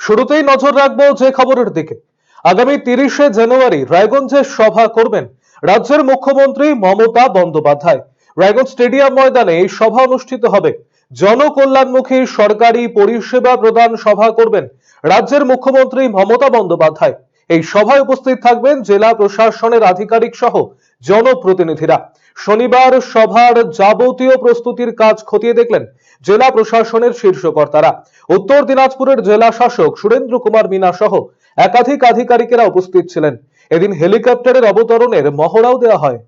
শুরুতেই নজর রাখব যে খবরের দিকে। আগামী তিরিশে জানুয়ারি রায়গঞ্জে সভা করবেন রাজ্যের মুখ্যমন্ত্রী মমতা বন্দ্যোপাধ্যায়। রায়গঞ্জ স্টেডিয়াম ময়দানে এই সভা অনুষ্ঠিত হবে। জনকল্যাণমুখী সরকারি পরিষেবা প্রদান সভা করবেন রাজ্যের মুখ্যমন্ত্রী মমতা বন্দ্যোপাধ্যায়। এই সভায় উপস্থিত থাকবেন জেলা প্রশাসনের আধিকারিক সহ জনপ্রতিনিধিরা। শনিবার সভার যাবতীয় প্রস্তুতির কাজ খতিয়ে দেখলেন জেলা প্রশাসনের শীর্ষ কর্তারা উত্তর দিনাজপুরের জেলা শাসক সুরেন্দ্র কুমার মিনা সহ একাধিক আধিকারিকেরা উপস্থিত ছিলেন। এদিন হেলিকপ্টারের অবতরণের মহড়াও দেওয়া হয়।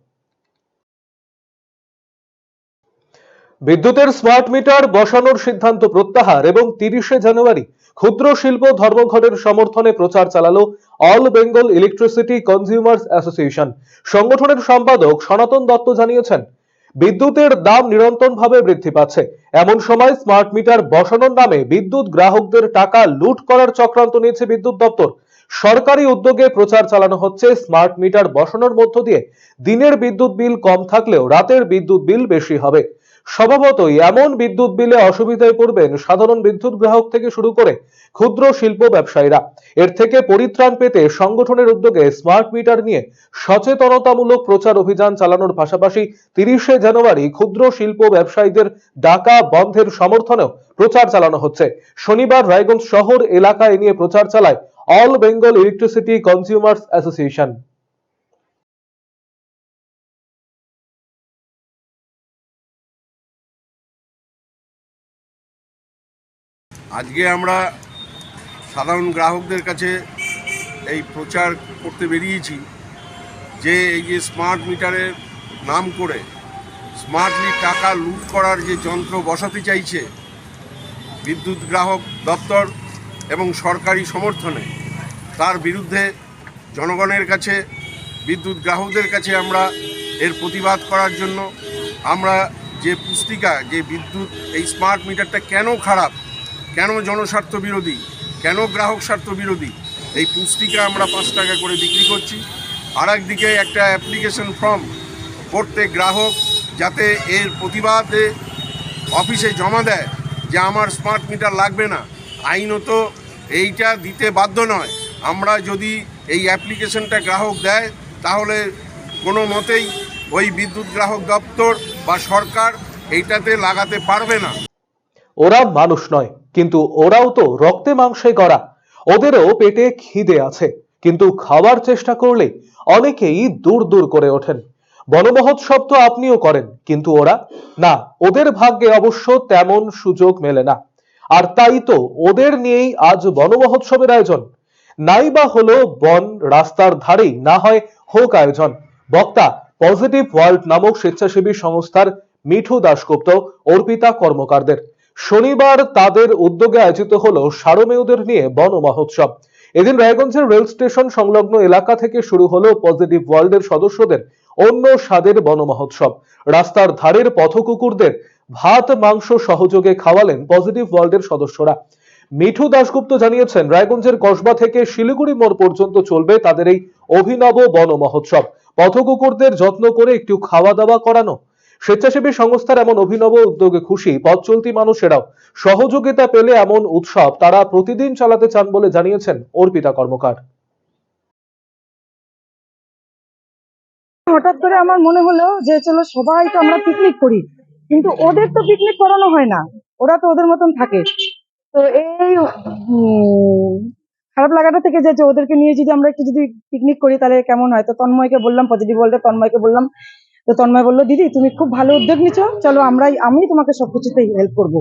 বিদ্যুতের স্মার্ট মিটার বসানোর সিদ্ধান্ত প্রত্যাহার এবং তিরিশে জানুয়ারি ক্ষুদ্র শিল্প ধর্মঘটের সমর্থনে প্রচার চালালো all Bengal electricity consumers association. সংগঠনের সম্পাদক সনাতন দত্ত জানিয়েছেন, বিদ্যুতের দাম নিরন্তরভাবে বৃদ্ধি পাচ্ছে। এমন সময় স্মার্ট মিটার বসানোর নামে বিদ্যুৎ গ্রাহকদের টাকা লুট করার চক্রান্ত নিয়েছে বিদ্যুৎ দপ্তর। সরকারি উদ্যোগে প্রচার চালানো হচ্ছে স্মার্ট মিটার বসানোর মধ্য দিয়ে। দিনের বিদ্যুৎ বিল কম থাকলেও রাতের বিদ্যুৎ বিল বেশি হবে। স্বভাবতই এমন বিদ্যুৎ বিলে অসুবিধায় পড়বেন সাধারণ বিদ্যুৎ গ্রাহক থেকে শুরু করে ক্ষুদ্র শিল্প ব্যবসায়ীরা। এর থেকে পরিত্রাণ পেতে সংগঠনের উদ্যোগে স্মার্ট মিটার নিয়ে সচেতনতামূলক প্রচার অভিযান চালানোর পাশাপাশি তিরিশে জানুয়ারি ক্ষুদ্র শিল্প ব্যবসায়ীদের ডাকা বন্ধের সমর্থনেও প্রচার চালানো হচ্ছে। শনিবার রায়গঞ্জ শহর এলাকায় নিয়ে প্রচার চালায় all Bengal electricity consumers association. আজকে আমরা সাধারণ গ্রাহকদের কাছে এই প্রচার করতে বেরিয়েছি যে এই যে স্মার্ট মিটারের নাম করে স্মার্টলি টাকা লুট করার যে যন্ত্র বসাতে চাইছে বিদ্যুৎ গ্রাহক দপ্তর এবং সরকারি সমর্থনে, তার বিরুদ্ধে জনগণের কাছে, বিদ্যুৎ গ্রাহকদের কাছে আমরা এর প্রতিবাদ করার জন্য আমরা যে পুস্তিকা, যে বিদ্যুৎ, এই স্মার্ট মিটারটা কেন খারাপ কেন জনস্বার্থ বিরোধী? কেন গ্রাহক স্বার্থ বিরোধী? এই পুস্তিকা আমরা পাঁচ টাকা করে বিক্রি করছি। আর একদিকে একটা অ্যাপ্লিকেশন ফর্ম প্রত্যেক গ্রাহক যাতে এর প্রতিবাদে অফিসে জমা দেয় যে আমার স্মার্ট মিটার লাগবে না। আইনত এইটা দিতে বাধ্য নয়। আমরা যদি এই অ্যাপ্লিকেশনটা গ্রাহক দেয়, তাহলে কোনো মতেই ওই বিদ্যুৎ গ্রাহক দপ্তর বা সরকার এইটাতে লাগাতে পারবে না। ওরা মানুষ নয়। কিন্তু ওরাও তো রক্তে মাংসে গড়া ওদেরও পেটে খিদে আছে। কিন্তু খাওয়ার চেষ্টা করলে অনেকেই দূর দূর করে ওঠেন। বনমহোৎসব তো আপনিও করেন, কিন্তু ওরা, না, ওদের ভাগ্যে অবশ্য তেমন সুযোগ মেলে না। আর তাই তো ওদের নিয়েই আজ বনমহোৎসবের আয়োজন। নাই বা হলো বন রাস্তার ধারেই, না হয় হোক আয়োজন। বক্তা, পজিটিভ ওয়ার্ল্ড নামক স্বেচ্ছাসেবী সংস্থার মিঠু দাশগুপ্ত, অর্পিতা কর্মকারদের। শনিবার তাদের উদ্যোগে আয়োজিত হলো সারমেয়দের নিয়ে বন মহোৎসব। এদিন রায়গঞ্জের রেল স্টেশন সংলগ্ন এলাকা থেকে শুরু হলো পজিটিভ ওয়ার্ল্ডের সদস্যদের অন্য স্বাদের বন মহোৎসব। রাস্তার ধারের পথকুকুরদের ভাত, মাংস সহযোগে খাওয়ালেন পজিটিভ ওয়ার্ল্ডের সদস্যরা। মিঠু দাশগুপ্ত জানিয়েছেন, রায়গঞ্জের কসবা থেকে শিলিগুড়ি মোড় পর্যন্ত চলবে তাদের এই অভিনব বন মহোৎসব। পথকুকুরদের যত্ন করে একটু খাওয়া দাওয়া করানো স্বেচ্ছাসেবী সংস্থার এমন অভিনব উদ্যোগে খুশি পথ চলতি মানুষেরাও। সহযোগিতা পেলে এমন উৎসব তারা প্রতিদিন চালাতে চান বলে জানিয়েছেন অর্পিতা কর্মকার। হঠাৎ করে আমার মনে হলো যে, চলো সবাই তো আমরা পিকনিক করি। কিন্তু ওদের তো পিকনিক করানো হয় না। ওরা তো ওদের মতন থাকে। তো এই খারাপ লাগাটা থেকে যে ওদেরকে নিয়ে যদি আমরা একটু যদি পিকনিক করি তাহলে কেমন হয়? তো তন্ময়কে বললাম পজিটিভ বলতে তন্ময়কে বললাম। তো তন্ময় বলল দিদি তুমি খুব ভালো উদ্যোগ নিচ্ছ চলো আমরাই আমি তোমাকে সবকিছুতে হেল্প করব।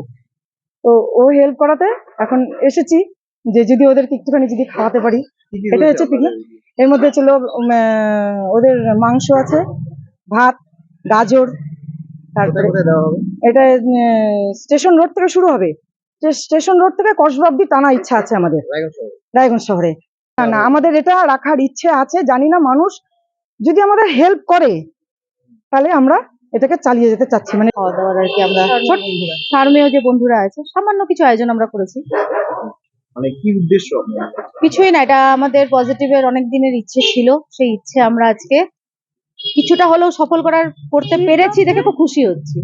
তো ও হেল্প করাতে এখন এসেছি যে যদি ওদেরকে একটুখানি যদি খাওয়াতে পারি। এটা হচ্ছে পিকনিক এর মধ্যে ছিল ওদের মাংস আছে ভাত গাজর তারপরে এটা স্টেশন রোড থেকে শুরু হবে। স্টেশন রোড থেকে কসবা অব্দি টানা ইচ্ছা আছে আমাদের। রায়গঞ্জ শহরে? না না আমাদের এটা রাখার ইচ্ছে আছে। জানি না মানুষ যদি আমাদের হেল্প করে তাহলে আমরা এটাকে চালিয়ে যেতে চাচ্ছি। মানে খাওয়া দাওয়ার আর কি আমরা ফার্মেও যে বন্ধুরা আছে সামান্য কিছু আয়োজন আমরা করেছি। মানে কি উদ্দেশ্য কিছুই না এটা আমাদের পজিটিভের অনেক দিনের ইচ্ছে ছিল। সেই ইচ্ছে আমরা আজকে কিছুটা হলেও সফল করার করতে পেরেছি দেখে খুব খুশি হচ্ছি।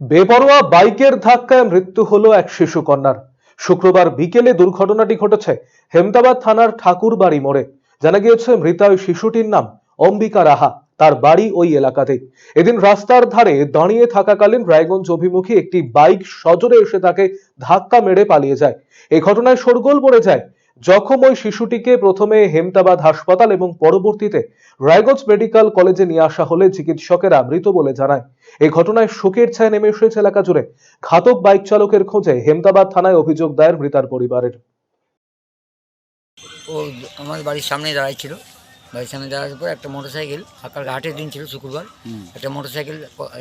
বেপরোয়া বাইকের ধাক্কায় মৃত্যু হলো এক শিশু কন্যার শুক্রবার বিকেলে দুর্ঘটনাটি ঘটেছে হেমদাবাদ থানার ঠাকুরবাড়ি মোড়ে। জানা গিয়েছে মৃতা ওই শিশুটির নাম অম্বিকা রাহা। তার বাড়ি ওই এলাকাতে এদিন রাস্তার ধারে দাঁড়িয়ে থাকাকালীন রায়গঞ্জ অভিমুখী একটি বাইক সজোরে এসে তাকে ধাক্কা মেরে পালিয়ে যায়। এই ঘটনায় শোরগোল পড়ে যায়। জখম ওই শিশুটিকে প্রথমে হেমতাবাদ হাসপাতাল এবং পরবর্তীতে রায়গঞ্জ মেডিকেল কলেজে নিয়ে আসা হলে চিকিৎসকেরা মৃত বলে জানায়। এই ঘটনায় শোকের ছায়া নেমে এসেছে এলাকা জুড়ে। ঘাতক বাইক চালকের খোঁজে হেমতাবাদ থানায় অভিযোগ দায়ের মৃতার পরিবারের। ও আমার বাড়ির সামনে দাঁড়াই ছিল। বাড়ির সামনে দাঁড়ানোর পর একটা মোটর সাইকেল ফাঁকার হাটের দিন ছিল শুক্রবার। একটা মোটর সাইকেল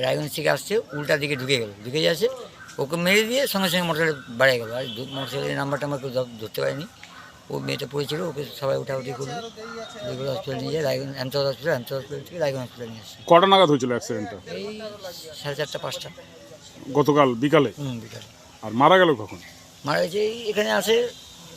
রায়গঞ্জ থেকে আসছে উল্টা দিকে ঢুকে গেল। ঢুকে যাচ্ছে ওকে মেরে দিয়ে সঙ্গে সঙ্গে মোটর বাড়ে গেল। আর মোটর সাইকেলের নাম্বারটা আমার কেউ ধরতে পারেনি। ও মেয়েটা পড়েছিল ওকে সবাই উঠাউটি করল। যেগুলো হসপিটাল নিয়ে যায় রায়গঞ্জ আহমেদাবাদ হসপিটাল আহমেদাবাদ হসপিটাল থেকে রায়গঞ্জ হসপিটাল নিয়ে আসছে। কটা নাগাদ হয়েছিল অ্যাক্সিডেন্টটা এই সাড়ে চারটা পাঁচটা। গতকাল বিকালে? হুম বিকাল। আর মারা গেল কখন? মারা গেছে এখানে আসে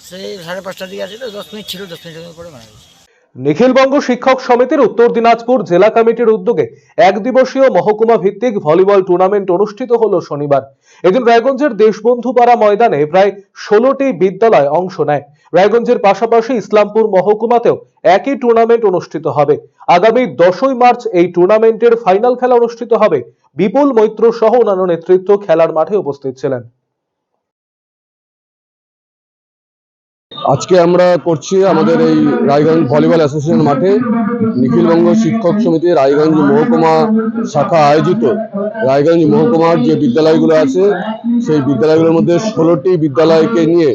সে সাড়ে পাঁচটার দিকে আসে তো দশ মিনিট ছিল দশ মিনিটের পরে মারা গেছে। নিখিলবঙ্গ শিক্ষক সমিতির উত্তর দিনাজপুর জেলা কমিটির উদ্যোগে এক দিবসীয় মহকুমা ভিত্তিক ভলিবল টুর্নামেন্ট অনুষ্ঠিত হলো শনিবার। এদিন রায়গঞ্জের দেশবন্ধু পাড়া ময়দানে প্রায় ষোলোটি বিদ্যালয় অংশ নেয়। রায়গঞ্জের পাশাপাশি ইসলামপুর মহকুমাতেও একই টুর্নামেন্ট অনুষ্ঠিত হবে। আগামী দশই মার্চ এই টুর্নামেন্টের ফাইনাল খেলা অনুষ্ঠিত হবে। বিপুল মৈত্র সহ অন্যান্য নেতৃত্ব খেলার মাঠে উপস্থিত ছিলেন। আজকে আমরা করছি আমাদের এই রায়গঞ্জ ভলিবল অ্যাসোসিয়েশন মাঠে নিখিলবঙ্গ শিক্ষক সমিতি রায়গঞ্জ মহকুমা শাখা আয়োজিত। রায়গঞ্জ মহকুমার যে বিদ্যালয়গুলো আছে, সেই বিদ্যালয়গুলোর মধ্যে ষোলোটি বিদ্যালয়কে নিয়ে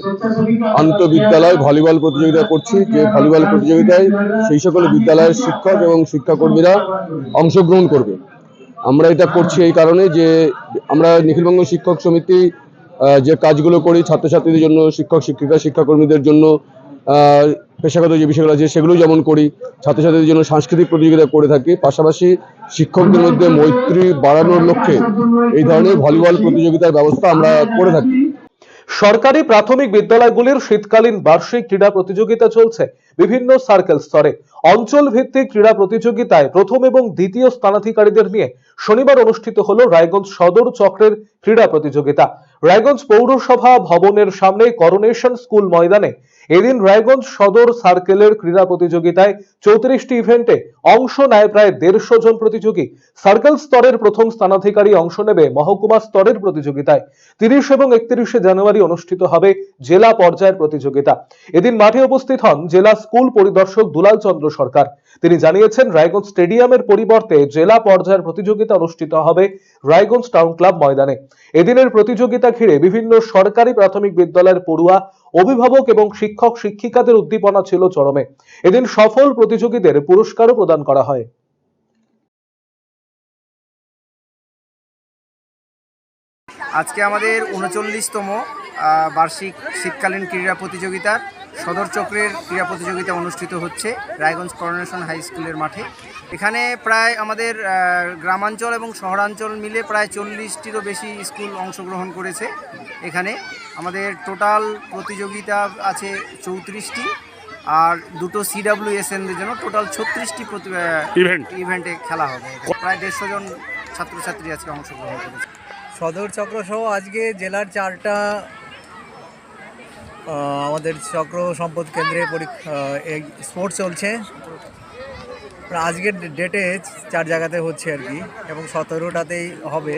আন্তঃবিদ্যালয় ভলিবল প্রতিযোগিতা করছি। যে ভলিবল প্রতিযোগিতায় সেই সকল বিদ্যালয়ের শিক্ষক এবং শিক্ষাকর্মীরা অংশগ্রহণ করবে। আমরা এটা করছি এই কারণে যে আমরা নিখিলবঙ্গ শিক্ষক সমিতি যে কাজগুলো করি, ছাত্রছাত্রীদের জন্য, শিক্ষক, শিক্ষিকা, শিক্ষাকর্মীদের জন্য পেশাগত যে বিষয়গুলো আছে সেগুলো যেমন করি, ছাত্রছাত্রীদের জন্য সাংস্কৃতিক প্রতিযোগিতা করে থাকি। পাশাপাশি শিক্ষকদের মধ্যে মৈত্রী বাড়ানোর লক্ষ্যে এই ধরনের ভলিবল প্রতিযোগিতার ব্যবস্থা আমরা করে থাকি। সরকারি প্রাথমিক বিদ্যালয়গুলির শীতকালীন বার্ষিক ক্রীড়া প্রতিযোগিতা চলছে বিভিন্ন সার্কেল স্তরে। অঞ্চল ভিত্তিক ক্রীড়া প্রতিযোগিতায় প্রথম এবং দ্বিতীয় স্থানাধিকারীদের নিয়ে শনিবার অনুষ্ঠিত হল রায়গঞ্জ সদর চক্রের ক্রীড়া প্রতিযোগিতা। রায়গঞ্জ পৌরসভা ভবনের সামনে করোনেশন স্কুল ময়দানে এদিন রায়গঞ্জ সদর সার্কেলের ক্রীড়া প্রতিযোগিতায় চৌত্রিশটি ইভেন্টে অংশ নেয় প্রায় দেড়শো জন প্রতিযোগী। সার্কেল স্তরের প্রথম স্থানাধিকারী অংশ নেবে মহকুমা স্তরের প্রতিযোগিতায়। তিরিশ এবং একত্রিশে জানুয়ারি অনুষ্ঠিত হবে জেলা পর্যায়ের প্রতিযোগিতা। এদিন মাঠে উপস্থিত হন জেলা স্কুল পরিদর্শক দুলাল চন্দ্র সরকার। তিনি জানিয়েছেন, রায়গঞ্জ স্টেডিয়ামের পরিবর্তে জেলা পর্যায়ের প্রতিযোগিতা অনুষ্ঠিত হবে রায়গঞ্জ টাউন ক্লাব ময়দানে। এদিনের প্রতিযোগিতা ঘিরে বিভিন্ন সরকারি প্রাথমিক বিদ্যালয়ের পড়ুয়া অভিভাবক এবং শিক্ষক শিক্ষিকাদের উদ্দীপনা ছিল চরমে। এদিন সফল প্রতিযোগীদের পুরস্কারও প্রদান করা হয়। আজকে আমাদের উনচল্লিশতম বার্ষিক শীতকালীন ক্রীড়া প্রতিযোগিতার সদর চক্রের ক্রীড়া প্রতিযোগিতা অনুষ্ঠিত হচ্ছে রায়গঞ্জ করোনেশন হাই স্কুলের মাঠে। এখানে প্রায় আমাদের গ্রামাঞ্চল এবং শহরাঞ্চল মিলে প্রায় চল্লিশটিরও বেশি স্কুল অংশগ্রহণ করেছে এখানে। আমাদের টোটাল প্রতিযোগিতা আছে চৌত্রিশটি আর দুটো সিডাব্লিউএসএনদের জন্য টোটাল ছত্রিশটি ইভেন্ট ইভেন্টে খেলা হবে। প্রায় দেড়শো জন ছাত্রছাত্রী আজকে অংশগ্রহণ করেছে। সদর চক্র সহ আজকে জেলার চারটা আমাদের চক্র সম্পদ কেন্দ্রে পরীক্ষা এই স্পোর্টস চলছে। আজকের ডেটে চার জায়গাতে হচ্ছে আর কি এবং সতেরোটাতেই হবে।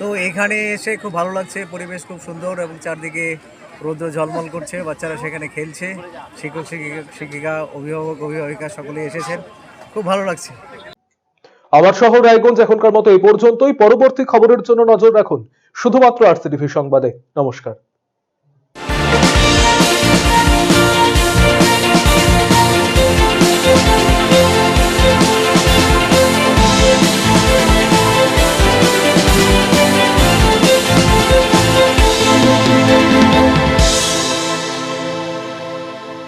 তো এখানে এসে খুব ভালো লাগছে, পরিবেশ খুব সুন্দর এবং চারদিকে রৌদ্র ঝলমল করছে, বাচ্চারা সেখানে খেলছে, শিক্ষক, শিক্ষিকা শিক্ষিকা, অভিভাবক, অভিভাবিকা সকলেই এসেছেন, খুব ভালো লাগছে। আমার শহর রায়গঞ্জ এখনকার মতো এই পর্যন্তই, পরবর্তী খবরের জন্য নজর রাখুন শুধুমাত্র আরসিটিভি সংবাদে। নমস্কার।